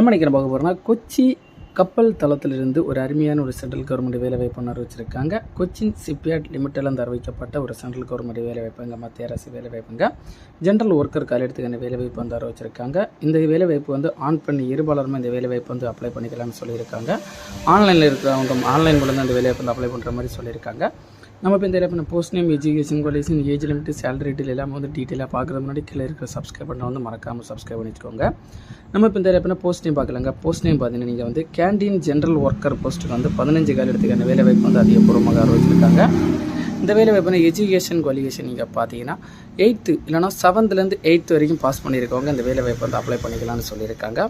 நம்ம நினைக்கிற பார்க்க போகிறோம்னா கொச்சி கப்பல் தளத்திலிருந்து ஒரு அருமையான ஒரு சென்ட்ரல் கவர்மெண்ட் வேலைவாய்ப்பு ஒன்று அறிவிச்சிருக்காங்க. கொச்சின் சிப்யார்ட் லிமிட்டிலேருந்து அறிவிக்கப்பட்ட ஒரு சென்ட்ரல் கவர்மெண்ட் வேலைவாய்ப்புங்க மத்திய அரசு வேலைவாய்ப்புங்க ஜென்ரல் ஒர்க்கர் காலிடத்துக்கான வேலைவாய்ப்பு வந்து அறிவிச்சிருக்காங்க. இந்த வேலைவாய்ப்பு வந்து ஆன் பண்ணி இருபாலருமே இந்த வேலைவாய்ப்பு வந்து அப்ளை பண்ணிக்கலாம்னு சொல்லியிருக்காங்க. ஆன்லைனில் இருக்கிறவங்க ஆன்லைன் மூலம் அந்த இந்த வேலைவாய்ப்பு வந்து அப்ளை பண்ணுற மாதிரி சொல்லியிருக்காங்க. நம்ம இப்போ இந்த பண்ண post name education qualification age limit salary detail எல்லாமே வந்து டீட்டெயிலாக பார்க்குறது முன்னாடி கீழே இருக்கிற சப்ஸ்கிரைப் பண்ண வந்து மறக்காமல் சப்ஸ்கிரைப் பண்ணிக்கோங்க நம்ம இப்போ இந்த பண்ண போஸ்ட் நேம் பார்க்கலாங்க. போஸ்ட் நேம் பார்த்தீங்கன்னா நீங்கள் வந்து கேண்டீன் ஜென்ரல் ஒர்க்கர் போஸ்ட்டுக்கு வந்து பதினஞ்சு காலத்துக்கான வேலை வாய்ப்பு வந்து அதிகபூர்வமாக ஆரோச்சிருக்காங்க இந்த வேலை வாய்ப்பு எஜுகேஷன் குவாலிஃபிகேஷன் நீங்கள் பார்த்தீங்கன்னா எயித்து இல்லைனா செவன்த்துலேருந்து எயித்து வரைக்கும் பாஸ் பண்ணியிருக்கவங்க இந்த வேலை வாய்ப்பு வந்து அப்ளை பண்ணிக்கலாம்னு சொல்லியிருக்காங்க.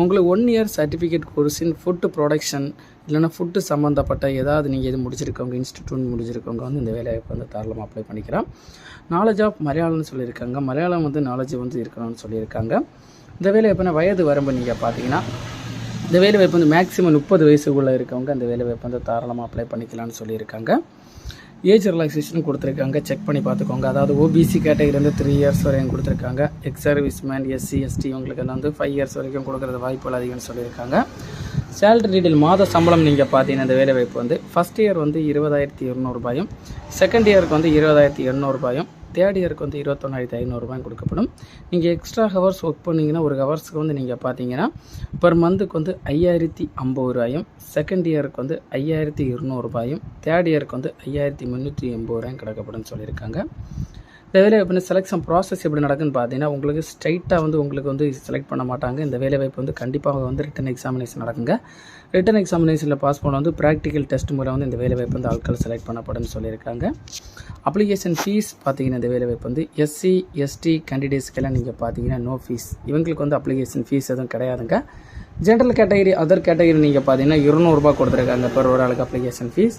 உங்களுக்கு one year certificate course in food production இல்லைனா ஃபுட்டு சம்மந்தப்பட்ட ஏதாவது நீங்கள் எது முடிச்சிருக்கவங்க இன்ஸ்டிடியூட் முடிச்சிருக்கவங்க வந்து இந்த வேலைவாய்ப்பு வந்து தாராளமாக அப்ளை பண்ணிக்கலாம். நாலேஜ் ஆஃப் மலையாளம்னு சொல்லியிருக்காங்க. மலையாளம் வந்து நாலேஜ் வந்து இருக்கணும்னு சொல்லியிருக்காங்க. இந்த வேலைவாய்ப்புனா வயது வரம்பு நீங்கள் பார்த்தீங்கன்னா இந்த வேலைவாய்ப்பு வந்து மேக்ஸிமம் முப்பது வயசுக்குள்ளே இருக்கவங்க அந்த வேலைவாய்ப்பு வந்து தாராளமாக அப்ளை பண்ணிக்கலாம்னு சொல்லியிருக்காங்க. ஏஜ் ரிலாக்ஸேஷன் கொடுத்துருக்காங்க. செக் பண்ணி பார்த்துக்கோங்க. அதாவது ஓபிசி கேட்டகரி த்ரீ இயர்ஸ் வரையும் கொடுத்துருக்காங்க. எக்ஸ் சர்வீஸ்மேன் எஸ்சி எஸ்டி இவங்களுக்கு வந்து ஃபைவ் இயர்ஸ் வரைக்கும் கொடுக்குறது வாய்ப்புகள் அதிகம்னு சொல்லியிருக்காங்க. சேலரி டீடைல் மாத சம்பளம் நீங்கள் பார்த்தீங்கன்னா இந்த வேலைவாய்ப்பு வந்து ஃபஸ்ட் இயர் வந்து இருபதாயிரத்தி இரநூறுபாயும் செகண்ட் இயருக்கு வந்து இருபதாயிரத்தி எண்ணூறுபாயும் தேர்ட் இயருக்கு வந்து இருபத்தொன்னாயிரத்தி ஐநூறுரூபாயும் கொடுக்கப்படும். நீங்கள் எக்ஸ்ட்ரா ஹவர்ஸ் ஒர்க் பண்ணிங்கன்னா ஒரு ஹவர்ஸ்க்கு வந்து நீங்கள் பார்த்தீங்கன்னா பர் மந்த்துக்கு வந்து ஐயாயிரத்தி ஐம்பது ரூபாயும் செகண்ட் இயருக்கு வந்து ஐயாயிரத்தி இருநூறுபாயும் தேர்ட் இயருக்கு வந்து ஐயாயிரத்தி முந்நூற்றி எண்பது ரூபாயும் கிடக்கப்படும் சொல்லியிருக்காங்க. இந்த வேலைவாய்ப்பு வந்து செலெக்ஷன் ப்ராசஸ் எப்படி நடக்குன்னு பார்த்தீங்கன்னா உங்களுக்கு ஸ்ட்ரைட்டாக வந்து உங்களுக்கு வந்து செலக்ட் பண்ண மாட்டாங்க. இந்த வேலைவாய்ப்பு வந்து கண்டிப்பாக வந்து ரிட்டன் எக்ஸாமினேஷன் நடக்குங்க. ரிட்டன் எக்ஸாமினேஷனில் பாஸ் பண்ண வந்து ப்ராக்டிக்கல் டெஸ்ட் மூலம் வந்து இந்த வேலைவாய்ப்பு வந்து ஆட்கள் செலக்ட் பண்ணப்படும்னு சொல்லியிருக்காங்க. அப்ளிகேஷன் ஃபீஸ் பார்த்தீங்கன்னா இந்த வேலைவாய்ப்பு வந்து எஸ்சி எஸ்டி கேண்டிடேட்ஸ்க்கெல்லாம் நீங்கள் பார்த்தீங்கன்னா நோ ஃபீஸ் இவங்களுக்கு வந்து அப்ளிகேஷன் ஃபீஸ் எதுவும் கிடையாதுங்க. ஜென்ரல் கேட்டகரி அதர் கேட்டகரி நீங்கள் பார்த்தீங்கன்னா இருநூறுபா கொடுத்துருக்காங்க per ஒரு ஆளுக்கு application fee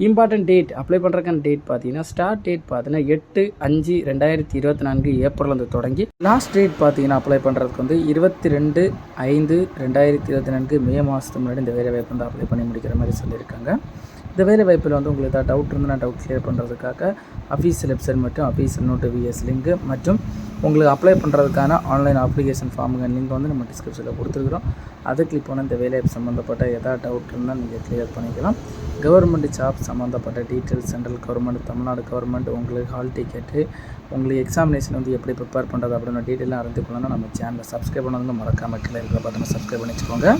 important date apply பண்ணுறக்கான date பார்த்தீங்கன்னா ஸ்டார்ட் டேட் பார்த்தீங்கன்னா எட்டு அஞ்சு ரெண்டாயிரத்தி இருபத்தி நான்கு ஏப்ரல்லேருந்து தொடங்கி லாஸ்ட் டேட் பார்த்தீங்கன்னா அப்ளை பண்ணுறதுக்கு வந்து இருபத்தி ரெண்டு ஐந்து ரெண்டாயிரத்தி இருபத்தி நான்கு மே மாதத்துக்கு முன்னாடி இந்த வேலை வாய்ப்பு வந்து அப்ளை பண்ணி முடிக்கிற மாதிரி சொல்லியிருக்காங்க. இந்த வேலை வாய்ப்பில் வந்து உங்களுக்கு ஏதாவது டவுட் இருந்தால் டவுட் கிளியர் பண்ணுறதுக்காக அஃபீஷியல் வெப்சைட் மற்றும் அஃபீஷியல் நோட்டு விஎஸ் லிங்க் மற்றும் உங்களுக்கு அப்ளை பண்ணுறதுக்கான ஆன்லைன் அப்ளிகேஷன் ஃபார்முங்க லிங்க் வந்து நம்ம டிஸ்கிரிப்ஷனில் கொடுத்துருக்குறோம். அதை கிளிக் பண்ண இந்த வேலைவாய்ப்பு சம்மந்தப்பட்ட எதாவது டவுட் இருந்தால் நீங்கள் கிளியர் பண்ணிக்கலாம். கவர்மெண்ட் ஜாப் சம்மந்தப்பட்ட details central government Tamil Nadu government உங்களுக்கு ஹால் டிக்கெட்டு உங்களுக்கு எக்ஸாமினேஷன் வந்து எப்படி ப்ரிப்பேர் பண்ணுறது அப்படின்னு டீட்டெயிலாக அறிந்து கொள்ளணும் நம்ம சேனலை சப்ஸ்கிரைப் பண்ணதுங்க மறக்காமல் கீழே இருக்கிற பட்டனை சப்ஸ்கிரைப் பண்ணி வச்சுக்கோங்க